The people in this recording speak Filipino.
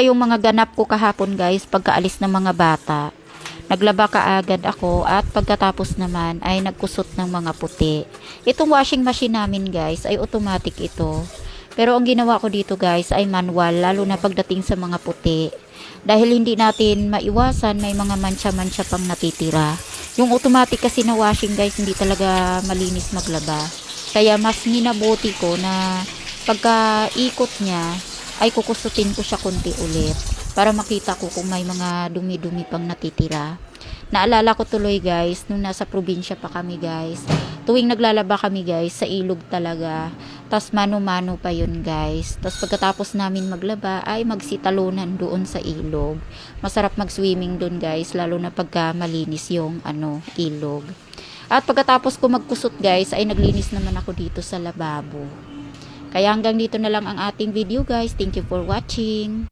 yung mga ganap ko kahapon guys pagkaalis ng mga bata. Naglaba kaagad ako at pagkatapos naman ay nagkusot ng mga puti. Itong washing machine namin guys ay automatic ito. Pero ang ginawa ko dito guys ay manual lalo na pagdating sa mga puti. Dahil hindi natin maiwasan may mga mancha-mancha pang natitira. Yung automatic kasi na washing guys hindi talaga malinis maglaba. Kaya mas minabuti ko na pagka ikot niya ay kukusutin ko siya konti ulit para makita ko kung may mga dumi-dumi pang natitira. Naalala ko tuloy guys, nung nasa probinsya pa kami guys, tuwing naglalaba kami guys, sa ilog talaga. tas mano-mano pa yun guys. tas pagkatapos namin maglaba ay magsitalunan doon sa ilog. Masarap mag-swimming doon guys, lalo na pagka malinis yung ano, ilog. At pagkatapos ko magkusot guys, ay naglinis naman ako dito sa lababo. Kaya hanggang dito na lang ang ating video guys. Thank you for watching.